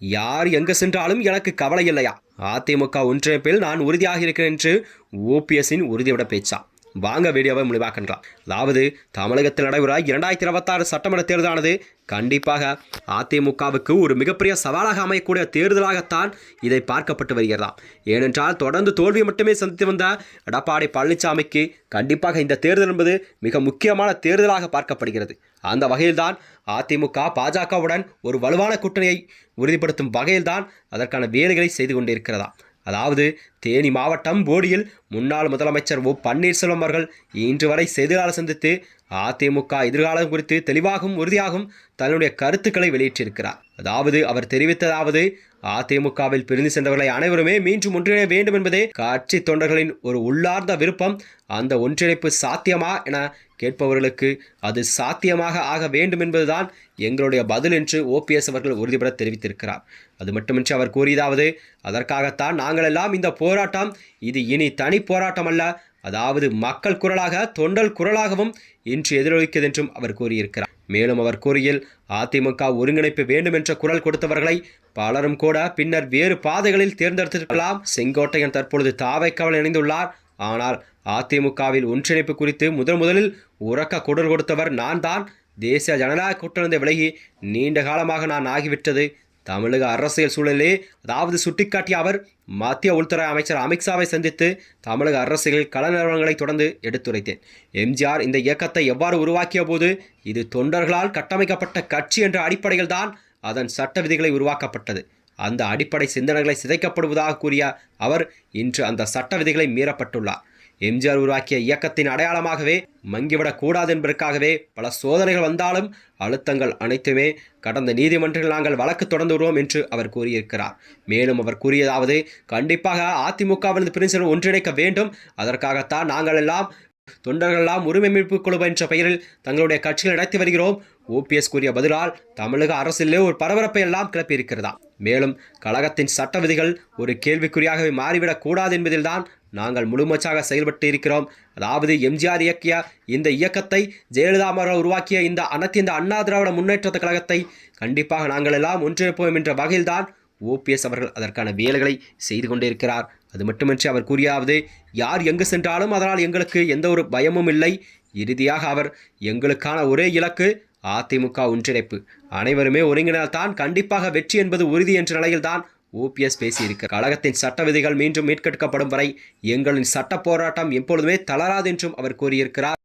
யார் எங்கு சென்றாலும் எனக்கு கவலை இல்லையா? அதிமுக ஒன்றிணைப்பில் நான் உறுதியாக இருக்கிறேன் என்று ஓபிஎஸ்ஸின் உறுதியோட பேச்சா? வாங்க வீடியோவை முடிவாக்கின்றார். அதாவது தமிழகத்தில் நடைபெற இரண்டாயிரத்தி இருபத்தாறு சட்டமன்ற தேர்தலானது கண்டிப்பாக அதிமுகவுக்கு ஒரு மிகப்பெரிய சவாலாக அமையக்கூடிய தேர்தலாகத்தான் இதை பார்க்கப்பட்டு வருகிறதாம். ஏனென்றால் தொடர்ந்து தோல்வி மட்டுமே சந்தித்து வந்த எடப்பாடி பழனிசாமிக்கு கண்டிப்பாக இந்த தேர்தல் என்பது மிக முக்கியமான தேர்தலாக பார்க்கப்படுகிறது. அந்த வகையில்தான் அதிமுக பாஜகவுடன் ஒரு வலுவான கூட்டணியை உறுதிப்படுத்தும் வகையில்தான் அதற்கான வேலைகளை செய்து கொண்டிருக்கிறதா அதாவது தேனி மாவட்டம் போடியில் முன்னாள் முதலமைச்சர் ஓ பன்னீர்செல்வம் அவர்கள் இன்று வரை செய்தியாளர் சந்தித்து அதிமுக எதிர்காலம் குறித்து தெளிவாகவும் உறுதியாகவும் தன்னுடைய கருத்துக்களை வெளியிட்டிருக்கிறார். அதாவது அவர் தெரிவித்ததாவது அதிமுகவில் பிரிந்து சென்றவர்களை அனைவருமே மீண்டும் ஒன்றிணைய வேண்டும் என்பதே கட்சி தொண்டர்களின் ஒரு உள்ளார்ந்த விருப்பம். அந்த ஒன்றிணைப்பு சாத்தியமா என கேட்பவர்களுக்கு அது சாத்தியமாக ஆக வேண்டும் என்பதுதான் எங்களுடைய பதில் என்று ஓபிஎஸ் அவர்கள் உறுதிபட தெரிவித்திருக்கிறார். அது மட்டுமின்றி அவர் கூறியதாவது அதற்காகத்தான் நாங்கள் எல்லாம் இந்த போராட்டம் இது இனி தனி போராட்டம் அல்ல அதாவது மக்கள் குரலாக தொண்டல் குரலாகவும் இன்று எதிரொலிக்கிறது என்றும் அவர் கூறியிருக்கிறார். மேலும் அவர் கூறியில் அதிமுக ஒருங்கிணைப்பு வேண்டும் என்ற குரல் கொடுத்தவர்களை பலரும் கூட பின்னர் வேறு பாதைகளில் தேர்ந்தெடுத்திருக்கலாம். செங்கோட்டையன் தற்பொழுது தாவைக்காவல் இணைந்துள்ளார். ஆனால் அதிமுகவில் ஒன்றிணைப்பு குறித்து முதன் முதலில் உறக்க குடல் கொடுத்தவர் நான் தான் தேசிய ஜனநாயக கூட்டணிந்து விலகி நீண்ட காலமாக நான் ஆகிவிட்டது. தமிழக அரசியல் சூழலே அதாவது சுட்டிக்காட்டிய அவர் மத்திய உள்துறை அமைச்சர் அமித்ஷாவை சந்தித்து தமிழக அரசியல் கல நிறுவனங்களை தொடர்ந்து எடுத்துரைத்தேன். எம்ஜிஆர் இந்த இயக்கத்தை எவ்வாறு உருவாக்கிய போது இது தொண்டர்களால் கட்டமைக்கப்பட்ட கட்சி என்ற அடிப்படையில் தான் அதன் சட்ட விதிகளை உருவாக்கப்பட்டது. அந்த அடிப்படை சிந்தனைகளை சிதைக்கப்படுவதாக கூறிய அவர் இன்று அந்த சட்ட விதிகளை மீறப்பட்டுள்ளார். எம்ஜிஆர் உருவாக்கிய இயக்கத்தின் அடையாளமாகவே மங்கிவிடக் கூடாது என்பதற்காகவே பல சோதனைகள் வந்தாலும் அழுத்தங்கள் அனைத்துமே கடந்த நீதிமன்றத்தில் நாங்கள் வழக்கு தொடர்ந்து வருவோம் என்று அவர் கூறியிருக்கிறார். மேலும் அவர் கூறியதாவது கண்டிப்பாக அதிமுகவிலிருந்து பிரின்சிபல் ஒன்றிணைக்க வேண்டும். அதற்காகத்தான் நாங்கள் எல்லாம் தொண்டர்களெல்லாம் உரிமை மீட்பு குழு என்ற பெயரில் தங்களுடைய கட்சிகள் நடத்தி வருகிறோம். ஓபிஎஸ் கூறிய பதிலால் தமிழக அரசிலே ஒரு பரபரப்பை எல்லாம் கிளப்பியிருக்கிறதா? மேலும் கழகத்தின் சட்ட விதிகள் ஒரு கேள்விக்குறியாகவே மாறிவிடக் கூடாது என்பதில்தான் நாங்கள் முழுமச்சாக செயல்பட்டு இருக்கிறோம் அதாவது எம்ஜிஆர் இயக்கிய இந்த இயக்கத்தை ஜெயலலிதா அவர்கள் உருவாக்கிய இந்த அனைத்து இந்த அண்ணா திராவிட முன்னேற்ற கழகத்தை கண்டிப்பாக நாங்கள் எல்லாம் ஒன்றிணைப்போம் என்ற வகையில்தான் ஓபிஎஸ் அவர்கள் அதற்கான வேலைகளை செய்து கொண்டிருக்கிறார். அது மட்டுமின்றி அவர் கூறியாவது யார் எங்கு சென்றாலும் அதனால் எங்களுக்கு எந்த ஒரு பயமும் இல்லை. இறுதியாக அவர் எங்களுக்கான ஒரே இலக்கு அதிமுக ஒன்றிணைப்பு. அனைவருமே ஒருங்கினால்தான் கண்டிப்பாக வெற்றி என்பது உறுதி என்ற நிலையில்தான் ஓபிஎஸ் பேசியிருக்க கழகத்தின் சட்ட விதிகள் மீண்டும் மீட்கெடுக்கப்படும் வரை எங்களின் சட்ட போராட்டம் எப்பொழுதுமே தளராது என்றும் அவர் கூறியிருக்கிறார்.